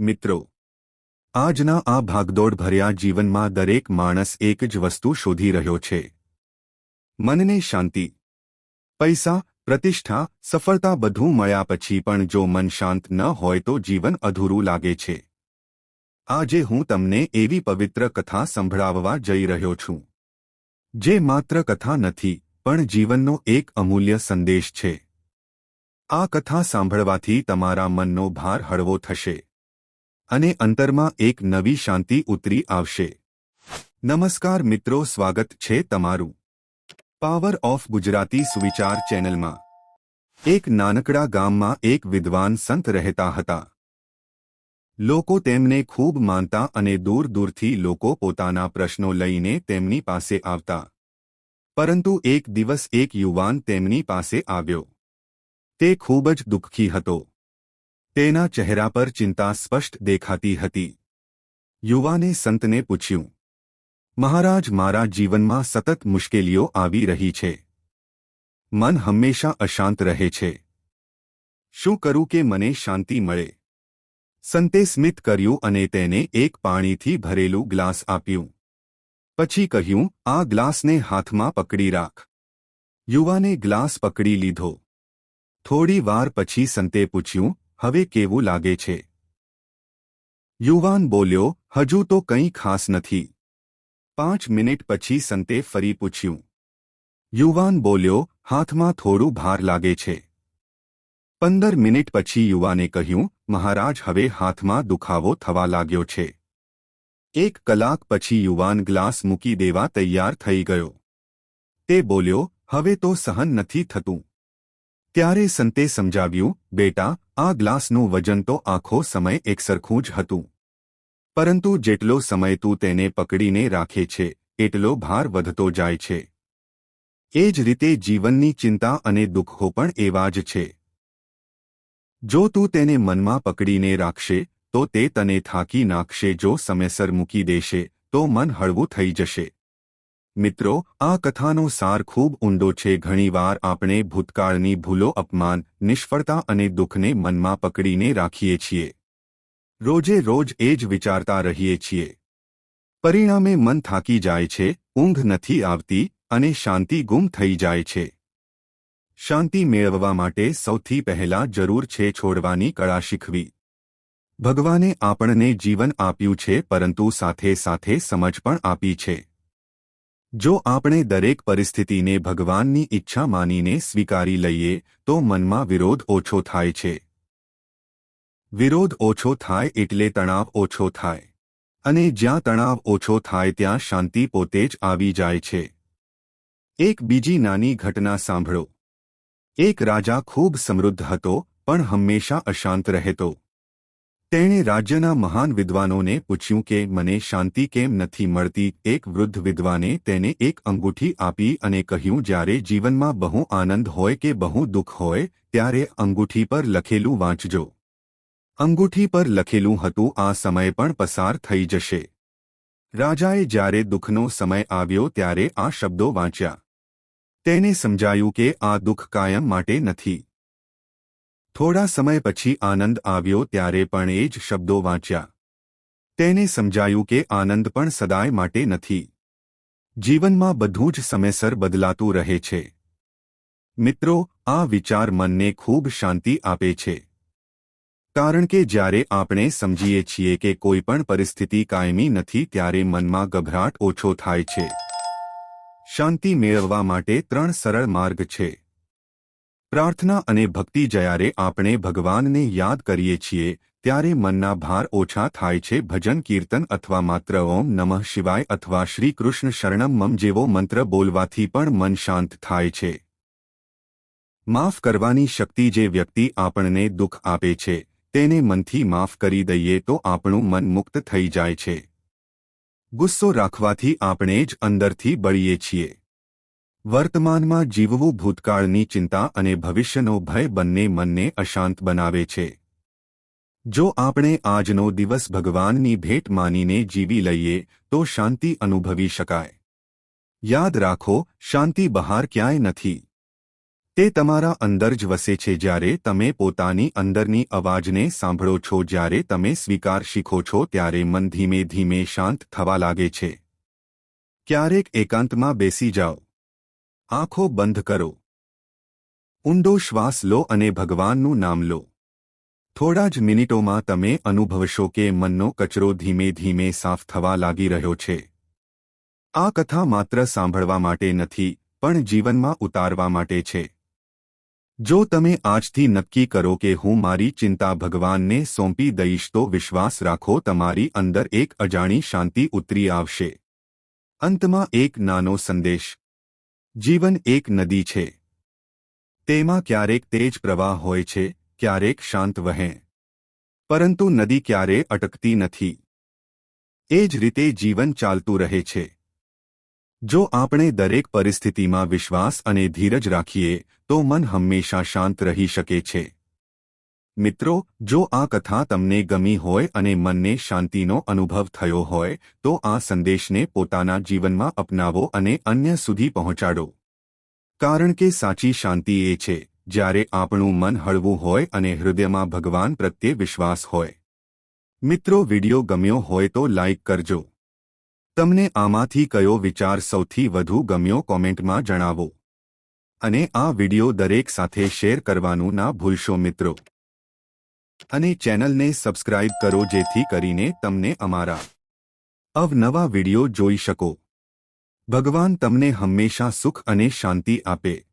મિત્રો. આજના આ ભાગદોડ ભર્યા જીવનમાં દરેક માણસ એક જ વસ્તુ શોધી રહ્યો છે. મનને શાંતિ. પૈસા, પ્રતિષ્ઠા, સફળતા બધું મળ્યા પછી પણ જો મન શાંત ન હોય તો જીવન અધૂરું લાગે છે. આજે હું તમને એવી પવિત્ર કથા સંભળાવવા જઈ રહ્યો છું. જે માત્ર કથા નથી, પણ જીવનનો એક અમૂલ્ય સંદેશ છે. આ કથા સાંભળવાથી તમારા મનનો ભાર હળવો થશે. અને અંતરમાં એક નવી શાંતિ ઉતરી આવશે. નમસ્કાર મિત્રો, સ્વાગત છે તમારું. પાવર ઓફ ગુજરાતી સુવિચાર ચેનલમાં. એક નાનકડા ગામમાં એક વિદ્વાન સંત રહેતા હતા. લોકો તેમને ખૂબ માનતા અને દૂર દૂરથી લોકો પોતાના પ્રશ્નો લઈને તેમની પાસે આવતા. પરંતુ એક દિવસ એક યુવાન તેમની પાસે આવ્યો. તે ખૂબ જ દુઃખી હતો. તેના ચહેરા પર ચિંતા સ્પષ્ટ દેખાતી હતી. યુવાને સંતને પૂછ્યું, મહારાજ, મારા જીવનમાં સતત મુશ્કેલીઓ આવી રહી છે. મન હંમેશા અશાંત રહે છે. શું કરું કે મને શાંતિ મળે? સંતે સ્મિત કર્યું અને તેને એક પાણીથી ભરેલું ગ્લાસ આપ્યું. પછી કહ્યું, આ ગ્લાસને હાથમાં પકડી રાખ. યુવાને ગ્લાસ પકડી લીધો. થોડી વાર પછી સંતે પૂછ્યું હવે કેવું લાગે છે? યુવાન બોલ્યો, હજુ તો કંઈ ખાસ નથી. પાંચ મિનિટ પછી સંતે ફરી પૂછ્યું. યુવાન બોલ્યો, હાથમાં થોડું ભાર લાગે છે. પંદર મિનિટ પછી યુવાને કહ્યું, મહારાજ, હવે હાથમાં દુખાવો થવા લાગ્યો છે. એક કલાક પછી યુવાન ગ્લાસ મૂકી દેવા તૈયાર થઈ ગયો. તે બોલ્યો, હવે તો સહન નથી થતું. ત્યારે સંતે સમજાવ્યું, બેટા, આ ગ્લાસનું વજન તો આખો સમય એકસરખું જ હતું. પરંતુ જેટલો સમય તું તેને પકડીને રાખે છે, એટલો ભાર વધતો જાય છે. એ જ રીતે જીવનની ચિંતા અને દુઃખો પણ એવા જ છે. જો તું તેને મનમાં પકડીને રાખશે, તો તે તને થાકી નાખશે જો સમયસર મૂકી દેશે, તો મન હળવું થઈ જશે. મિત્રો, આ કથાનો સાર ખૂબ ઊંડો છે. ઘણીવાર આપણે ભૂતકાળની ભૂલો, અપમાન, નિષ્ફળતા અને દુઃખને મનમાં પકડીને રાખીએ છીએ. રોજે રોજ એ જ વિચારતા રહીએ છીએ. પરિણામે મન થાકી જાય છે, ઊંઘ નથી આવતી અને શાંતિ ગુમ થઈ જાય છે. શાંતિ મેળવવા માટે સૌથી પહેલા જરૂર છે છોડવાની કળા શીખવી. ભગવાને આપણને જીવન આપ્યું છે, પરંતુ સાથે સાથે સમજ પણ આપી છે. જો આપણે દરેક પરિસ્થિતિને ભગવાનની ઈચ્છા માનીને સ્વીકારી લઈએ, તો મનમાં વિરોધ ઓછો થાય છે. વિરોધ ઓછો થાય એટલે તણાવ ઓછો થાય. અને જ્યાં તણાવ ઓછો થાય ત્યાં શાંતિ પોતે જ આવી જાય છે. એક બીજી નાની ઘટના સાંભળો. એક રાજા ખૂબ સમૃદ્ધ હતો, પણ હંમેશા અશાંત રહેતો. તેણે રાજ્યના મહાન વિદ્વાનોને પૂછ્યું કે, મને શાંતિ કેમ નથી મળતી? એક વૃદ્ધ વિદ્વાને તેને એક અંગૂઠી આપી અને કહ્યું, જ્યારે જીવનમાં બહુ આનંદ હોય કે બહુ દુઃખ હોય, ત્યારે અંગૂઠી પર લખેલું વાંચજો. અંગૂઠી પર લખેલું હતું, આ સમય પણ પસાર થઈ જશે. રાજાએ જ્યારે દુઃખનો સમય આવ્યો ત્યારે આ શબ્દો વાંચ્યા. તેને સમજાયું કે, આ દુઃખ કાયમ માટે નથી. થોડા સમય પછી આનંદ આવ્યો ત્યારે પણ એ જ શબ્દો વાંચ્યા. તેને સમજાયું કે આનંદ પણ સદાય માટે નથી. જીવનમાં બધું જ સમયસર બદલાતું રહે છે. મિત્રો, આ વિચાર મનને ખૂબ શાંતિ આપે છે. કારણ કે જ્યારે આપણે સમજીએ છીએ કે કોઈ પણ પરિસ્થિતિ કાયમી નથી ત્યારે મનમાં ગભરાટ ઓછો થાય છે. શાંતિ મેળવવા માટે ત્રણ સરળ માર્ગ છે. પ્રાર્થના અને ભક્તિ જ્યારે આપણે ભગવાનને યાદ કરીએ છીએ, ત્યારે મનના ભાર ઓછા થાય છે. ભજન, કીર્તન અથવા માત્ર ઓમ નમઃ શિવાય અથવા શ્રી કૃષ્ણ શરણમ જેવો મંત્ર બોલવાથી પણ મન શાંત થાય છે. માફ કરવાની શક્તિ જે વ્યક્તિ આપણને દુઃખ આપે છે, તેને મનથી માફ કરી દઈએ તો આપણું મન મુક્ત થઈ જાય છે. ગુસ્સો રાખવાથી આપણે જ અંદરથી બળીએ છીએ. વર્તમાનમાં જીવવું ભૂતકાળની ચિંતા અને ભવિષ્યનો ભય બંને મનને અશાંત બનાવે છે. જો આપણે આજનો દિવસ ભગવાનની ભેટ માનીને જીવી લઈએ, તો શાંતિ અનુભવી શકાય. યાદ રાખો, શાંતિ બહાર ક્યાંય નથી. તે તમારા અંદર જ વસે છે જ્યારે તમે પોતાની અંદરની અવાજને સાંભળો છો, જ્યારે તમે સ્વીકાર શીખો છો, ત્યારે મન ધીમે ધીમે શાંત થવા લાગે છે. ક્યારેક એકાંતમાં બેસી જાઓ. આંખો બંધ કરો. ઊંડો શ્વાસ લો અને ભગવાનનું નામ લો. થોડા જ મિનિટોમાં તમે અનુભવશો કે મનનો કચરો ધીમે ધીમે સાફ થવા લાગી રહ્યો છે. આ કથા માત્ર સાંભળવા માટે નથી, પણ જીવનમાં ઉતારવા માટે છે. જો તમે આજથી નક્કી કરો કે હું મારી ચિંતા ભગવાનને સોંપી દઈશ તો વિશ્વાસ રાખો તમારી અંદર એક અજાણી શાંતિ ઉતરી આવશે. અંતમાં એક નાનો સંદેશ. જીવન એક નદી છે. તેમાં ક્યારેક તેજ પ્રવાહ હોય છે, ક્યારેક શાંત વહે. પરંતુ નદી ક્યારે અટકતી નથી. એ જ રીતે જીવન ચાલતું રહે છે. જો આપણે દરેક પરિસ્થિતિમાં વિશ્વાસ અને ધીરજ રાખીએ, તો મન હંમેશા શાંત રહી શકે છે. મિત્રો, જો આ કથા તમને ગમી હોય અને મનને શાંતિનો અનુભવ થયો હોય, તો આ સંદેશને પોતાના જીવનમાં અપનાવો અને અન્ય સુધી પહોંચાડો. કારણ કે સાચી શાંતિ એ છે, જ્યારે આપણું મન હળવું હોય અને હૃદયમાં ભગવાન પ્રત્યે વિશ્વાસ હોય. મિત્રો, વિડિયો ગમ્યો હોય તો લાઇક કરજો. તમને આમાંથી કયો વિચાર સૌથી વધુ ગમ્યો કોમેન્ટમાં જણાવો. અને આ વિડિયો દરેક સાથે શેર કરવાનું ના ભૂલશો મિત્રો. અને ચેનલને સબસ્ક્રાઇબ કરો જેથી કરીને તમને અમારા અવનવા વિડિયો જોઈ શકો. ભગવાન તમને હંમેશા સુખ અને શાંતિ આપે.